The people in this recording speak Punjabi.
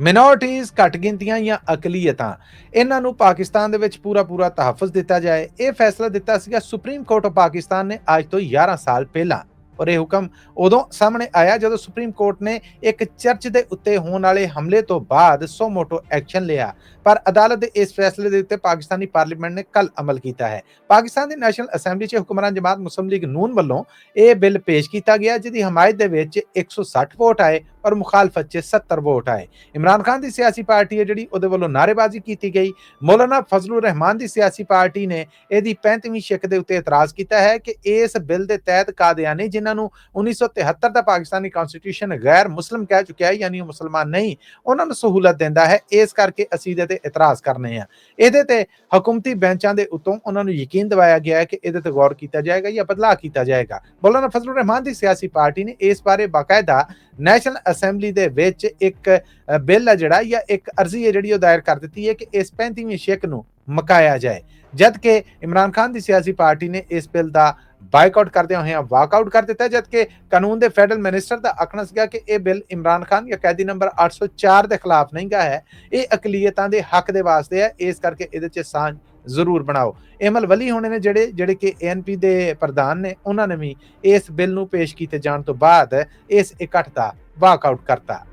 ਮਿਨੋਰਟੀਜ਼ ਘੱਟ ਗਿਣਤੀਆਂ ਜਾਂ ਅਕਲੀਅਤਾਂ। ਇਹਨਾਂ ਨੂੰ ਪਾਕਿਸਤਾਨ ਦੇ ਵਿੱਚ ਪੂਰਾ ਪੂਰਾ ਤਹਫੁਜ਼ ਦਿੱਤਾ ਜਾਏ। ਇਹ ਫੈਸਲਾ ਦਿੱਤਾ ਸੀਗਾ ਸੁਪਰੀਮ ਕੋਰਟ ਆਫ ਪਾਕਿਸਤਾਨ ਨੇ ਅੱਜ ਤੋਂ 11 ਸਾਲ ਪਹਿਲਾਂ। ਔਰ ਇਹ ਹੁਕਮ ਉਦੋਂ ਸਾਹਮਣੇ ਆਇਆ ਜਦੋਂ ਸੁਪਰੀਮ ਕੋਰਟ ਨੇ ਇੱਕ ਚਰਚ ਦੇ ਉੱਤੇ ਹੋਣ ਵਾਲੇ ਹਮਲੇ ਤੋਂ ਬਾਅਦ ਸੋ ਮੋਟੋ ਐਕਸ਼ਨ ਲਿਆ। ਪਰ ਅਦਾਲਤ ਦੇ ਇਸ ਫੈਸਲੇ ਦੇ ਉੱਤੇ ਪਾਕਿਸਤਾਨੀ ਪਾਰਲੀਮੈਂਟ ਨੇ ਕੱਲ ਅਮਲ ਕੀਤਾ ਹੈ। ਪਾਕਿਸਤਾਨ ਦੀ ਨੈਸ਼ਨਲ ਅਸੈਂਬਲੀ 'ਚ ਹੁਕਮਰਾਨ ਜਮਾਤ ਮੁਸਲਿਮ ਲੀਗ ਨੂਨ ਵੱਲੋਂ ਇਹ ਬਿੱਲ ਪੇਸ਼ ਕੀਤਾ ਗਿਆ ਜਿਹਦੀ ਹਮਾਇਤ ਦੇ ਵਿੱਚ 160 ਵੋਟ ਆਏ ਔਰ ਮੁਖਾਲਫਤ 'ਚ 70 ਵੋਟ ਆਏ। ਇਮਰਾਨ ਖਾਨ ਦੀ ਸਿਆਸੀ ਪਾਰਟੀ ਹੈ ਜਿਹੜੀ ਉਹਦੇ ਵੱਲੋਂ ਨਾਅਰੇਬਾਜ਼ੀ ਕੀਤੀ ਗਈ। ਮੌਲਾਨਾ ਫਜ਼ਲੁਰ ਰਹਿਮਾਨ ਦੀ ਸਿਆਸੀ ਪਾਰਟੀ ਨੇ ਇਹਦੀ 35ਵੀਂ ਸ਼ਿਕ ਦੇ ਉੱਤੇ ਇਤਰਾਜ਼ ਕੀਤਾ ਹੈ ਕਿ ਇਸ ਬਿੱਲ ਦੇ ਤਹਿਤ ਕਾਦੀਆਨੀ ਜਿਨ੍ਹਾਂ ਨੂੰ 1973 ਦਾ ਪਾਕਿਸਤਾਨੀ ਕਨਸਟੀਟਿਊਸ਼ਨ ਗੈਰ ਮੁਸਲਮ ਕਹਿ ਚੁੱਕਿਆ ਹੈ, ਯਾਨੀ ਉਹ ਮੁਸਲਮਾਨ ਨਹੀਂ, ਉਹਨਾਂ ਨੂੰ ਸਹੂਲਤ ਦਿੰਦਾ ਹੈ, ਇਸ ਕਰਕੇ ਅਸੀਂ ਇਹਦੇ ਤੇ ਇਤਰਾਜ਼ ਕਰਨੇ ਆ। ਇਹਦੇ ਤੇ ਹਕੂਮਤੀ ਬੈਂਚਾਂ ਦੇ ਉਤੋਂ ਉਹਨਾਂ ਨੂੰ ਯਕੀਨ ਦਿਵਾਇਆ ਗਿਆ ਹੈ ਕਿ ਇਹਦੇ ਤੇ ਗੌਰ ਕੀਤਾ ਜਾਏਗਾ ਜਾਂ ਬਦਲਾਅ ਕੀਤਾ ਜਾਏਗਾ। ਮੌਲਾਨਾ ਫਜ਼ਲੁਰ ਰਹਿਮਾਨ ਦੀ ਸਿਆਸੀ ਪਾਰਟੀ ਨੇ ਇਸ ਬਾਰੇ ਬਾਕਾਇਦਾ ਨੈਸ਼ਨਲ ਅਸੈਂਬਲੀ ਦੇ ਵਿੱਚ ਇੱਕ ਬਿੱਲ ਹੈ ਜਿਹੜਾ, ਜਾਂ ਇੱਕ ਅਰਜ਼ੀ ਹੈ ਜਿਹੜੀ ਉਹ ਦਾਇਰ ਕਰ ਦਿੱਤੀ ਹੈ ਕਿ ਇਸ 35ਵੀਂ ਸ਼ੇਕ ਨੂੰ ਮਕਾਇਆ ਜਾਏ। ਜਦ ਕਿ ਇਮਰਾਨ ਖਾਨ ਦੀ ਸਿਆਸੀ ਪਾਰਟੀ ਨੇ ਇਸ ਬਿੱਲ ਦਾ ਬਾਈਕਾਟ ਕਰਦਿਆਂ ਹੋਇਆਂ ਵਾਕਆਊਟ ਕਰ ਦਿੱਤਾ ਜਦ ਕਾਨੂੰਨ ਦੇ ਫੈਡਰਲ ਮਿਨਿਸਟਰ ਦਾ ਆਖਣਾ ਸੀਗਾ ਕਿ ਇਹ ਬਿੱਲ ਇਮਰਾਨ ਖਾਨ ਜਾਂ ਕੈਦੀ ਨੰਬਰ 804 ਦੇ ਖਿਲਾਫ ਨਹੀਂ ਹੈ, ਇਹ ਅਕਲੀਅਤਾਂ ਦੇ ਹੱਕ ਦੇ ਵਾਸਤੇ ਹੈ, ਇਸ ਕਰਕੇ ਇਹਦੇ 'ਚ ਸਾਂਝ ਜ਼ਰੂਰ ਬਣਾਓ। ਇਮਲ ਵਲੀ ਹੋਣੇ ਨੇ ਜਿਹੜੇ ਜਿਹੜੇ ਕਿ ਏਐਨਪੀ ਦੇ ਪ੍ਰਧਾਨ ਨੇ, ਉਹਨਾਂ ਨੇ ਵੀ ਇਸ ਬਿੱਲ ਨੂੰ ਪੇਸ਼ ਕੀਤੇ ਜਾਣ ਤੋਂ ਬਾਅਦ ਇਸ ਇਕੱਠ ਦਾ ਵਾਕਆਊਟ ਕਰਤਾ।